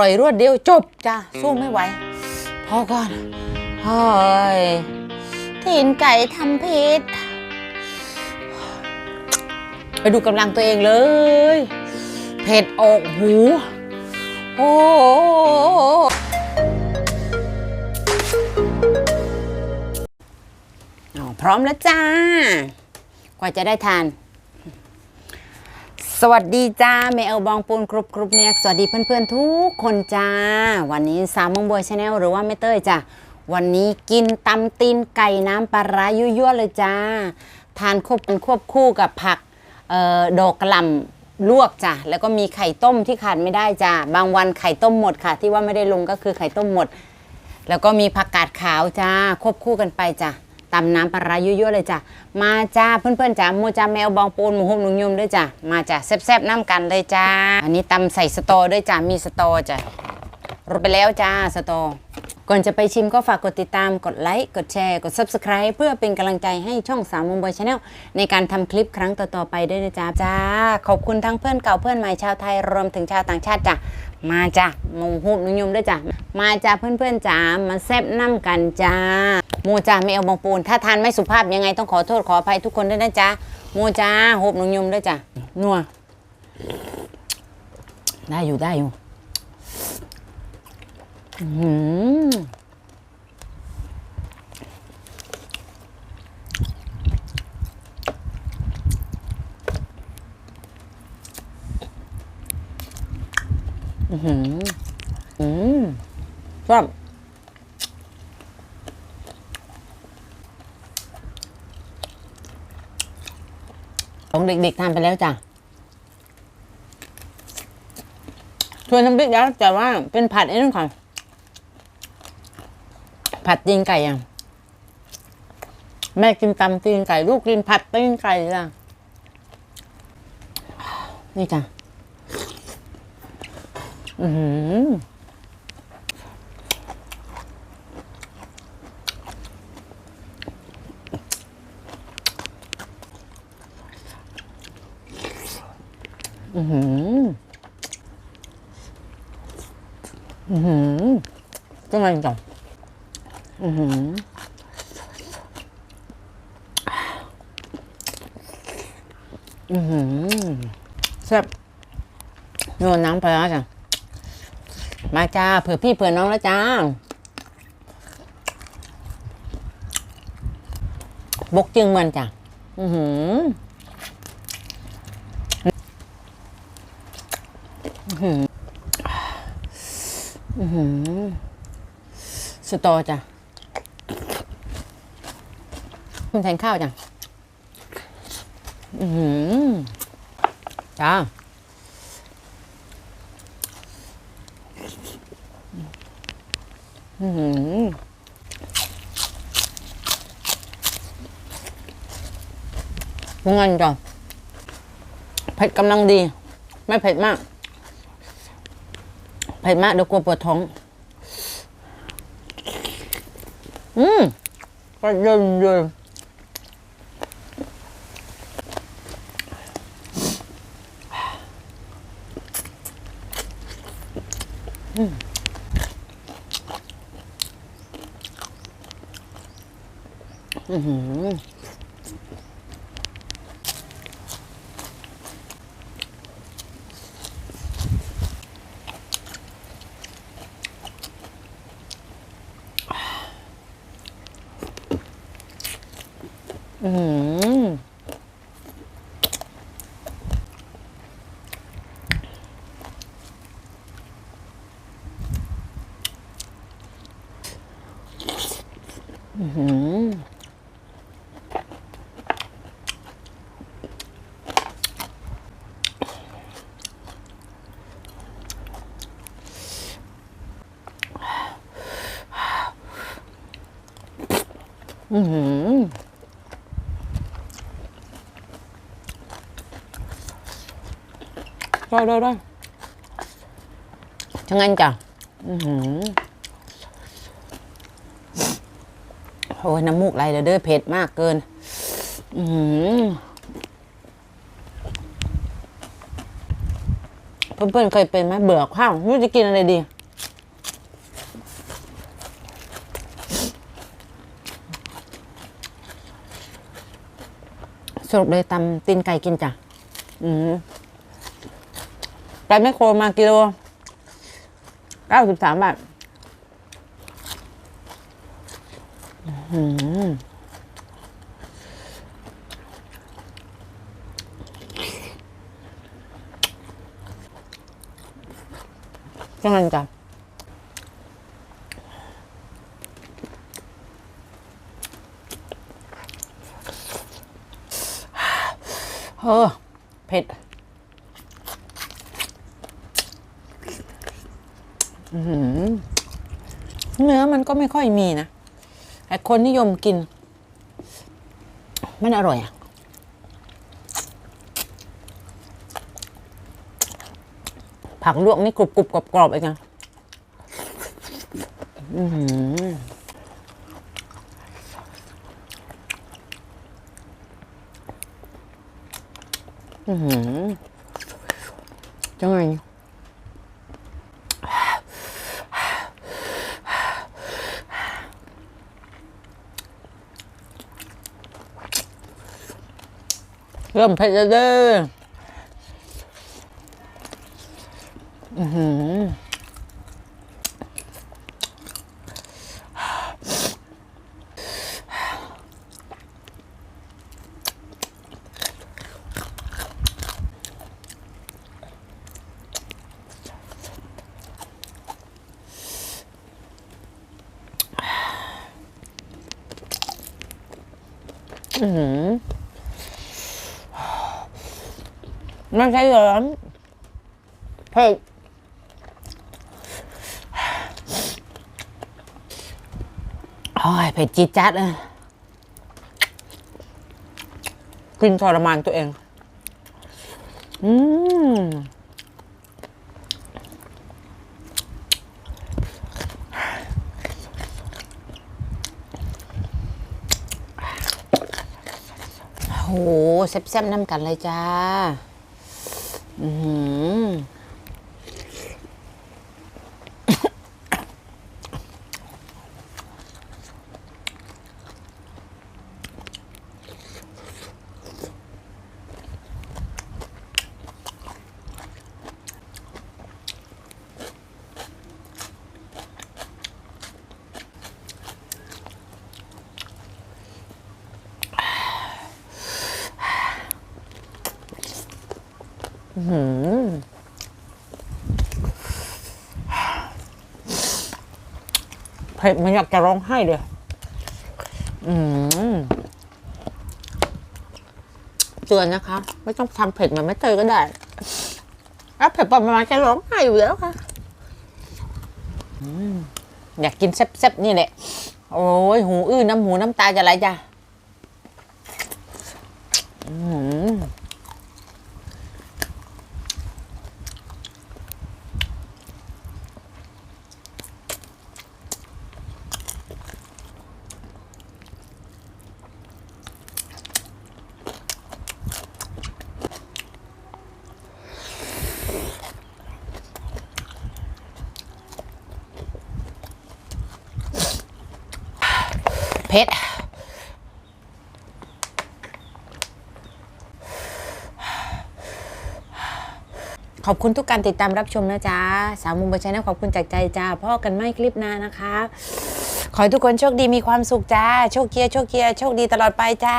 ปล่อยรวดเดียวจบจ้ะสู้ไม่ไหวพอก่อนเฮ้ยตีนไก่ทำผิดไปดูกำลังตัวเองเลย เผ็ดออกหู โอ้เอาพร้อมแล้วจ้า กว่าจะได้ทาน สวัสดีจ้าเมเอลบองปูนกรุบกรุบเนี่ยสวัสดีเพื่อนๆทุกคนจ้า วันนี้สามมงบวยชาแนลหรือว่าแม่เต้ยจ้าวันนี้กินตำตีนไก่น้ำปลาร้ายั่วๆเลยจ้า ทานควบกันควบคู่กับผักเอ่อดอกกระหล่ำลวกจ้ะแล้วก็มีไข่ต้มที่ขาดไม่ได้จ้าบางวันไข่ต้มหมดค่ะ ที่ว่าไม่ได้ลงก็คือไข่ต้มหมด แล้วก็มีผักกาดขาวจ้าควบคู่กันไปจ้ะ ตำน้ำปลาร้ายั่วๆเลยจ้ะ มาจ้าเพื่อนๆจ้ะมูจ้าแมวบองปูนหมูหุ่มหนุ่งยมด้วยจ้ะ มาจ้ะแซ่บๆน้ำกันเลยจ้า อันนี้ตำใส่สตอด้วยจ้ะ มีสตอจ้ะรดไปแล้วจ้าสตอ ก่อนจะไปชิมก็ฝากกดติดตาม กดไลค์ กดแชร์ กด Subscribe เพื่อเป็นกำลังใจให้ช่องสามมุมบอยชาแนลในการทำคลิปครั้งต่อๆไปด้วยนะจ๊ะจ้า ขอบคุณทั้งเพื่อนเก่าเพื่อนใหม่ชาวไทยรวมถึงชาวต่างชาติจ้ะ มาจ้ะหมูหุบนุยมด้วยจ้ะ มาจ้ะเพื่อนๆจ้ามาแซบน้ำกันจ้าโมจ้าไม่เอาบองปูน ถ้าทานไม่สุภาพยังไงต้องขอโทษขออภัยทุกคนด้วยนะจ๊ะโมจ้าหุบนุยมด้วยจ้ะนัวได้อยู่ได้อยู่ อือหืออืมอืมชอบของเด็กๆทานไปแล้วจ้ะชวนน้ำพริกแล้วแต่ว่าเป็นผัดไอ้นั่นค่ะ ผัดตีนไก่อะ แม่กินตำตีนไก่ ลูกกินผัดตีนไก่จ้ะนี่จ้ะอือหืออือหืออือหือจังไงจัง อือหืออือหือแซ่บโยนน้ำไปแล้วจ้ะมาจ้าเผื่อพี่เผื่อน้องแล้วจ้าบกจึงมันจ้ะ อือหือ อือหือ อือหือ สตอจ้ะ แทนข้าวจ้ะอือหือจ้าอืมยังไงจ้ะเผ็ดกำลังดี ไม่เผ็ดมาก เผ็ดมากเดี๋ยวกลัวปวดท้อง อืมก็เยินเอือหืออืม อืมอืมได้ได้ได้ทั้งนั้นจ้ะ อือหือ โอ้ยน้ำมูกไหลเด้อเด้อเผ็ดมากเกิน อือหือเพื่อนๆเคยเป็นไหมเบื่อข้าวไม่รู้จะกินอะไรดี สรุปเลยตำตีนไก่กินจ้ะ อืมไปแมคโครมากิโลเก้าสิบสามบาท อื้อหือจังนั้นจ้ะเออเผ็ดอื้อหือเนื้อมันก็ไม่ค่อยมีนะ แต่คนนิยมกิน มันอร่อยอะผักลวกนี่กรุบกรุบกรอบกรอบเองนะอื้อหืออื้อหือจังไง เริ่มเผ็ดแล้วเด้ออือ หืออื้อหือไม่ใช่ร้อนเผ็ดโอ้ยเผ็ดจี๊ดจัดเลยกินทรมานตัวเอง อืมโอ้โหแซ่บๆน้ำกันเลยจ้า อื เผ็ดมันอยากจะร้องไห้เลย อืมเตือนนะคะ ไม่ต้องทำเผ็ดมันไม่เตยก็ได้ถ้าเผ็ดประมาณจะร้องไห้อยู่แล้วค่ะอืมอยากกินแซ่บๆนี่แหละ โอ้ย หูอื้อน้ำหูน้ำตาจะไหลจ้ะ อืม เผ็ดขอบคุณทุกการติดตามรับชมนะจ๊ะ สาวมุมบนชาแนลขอบคุณจากใจจ้าพ่อกันไม่คลิปหน้านะคะ ขอให้ทุกคนโชคดีมีความสุขจ้า โชคเกียร์โชคเกียร์โชคดีตลอดไปจ้า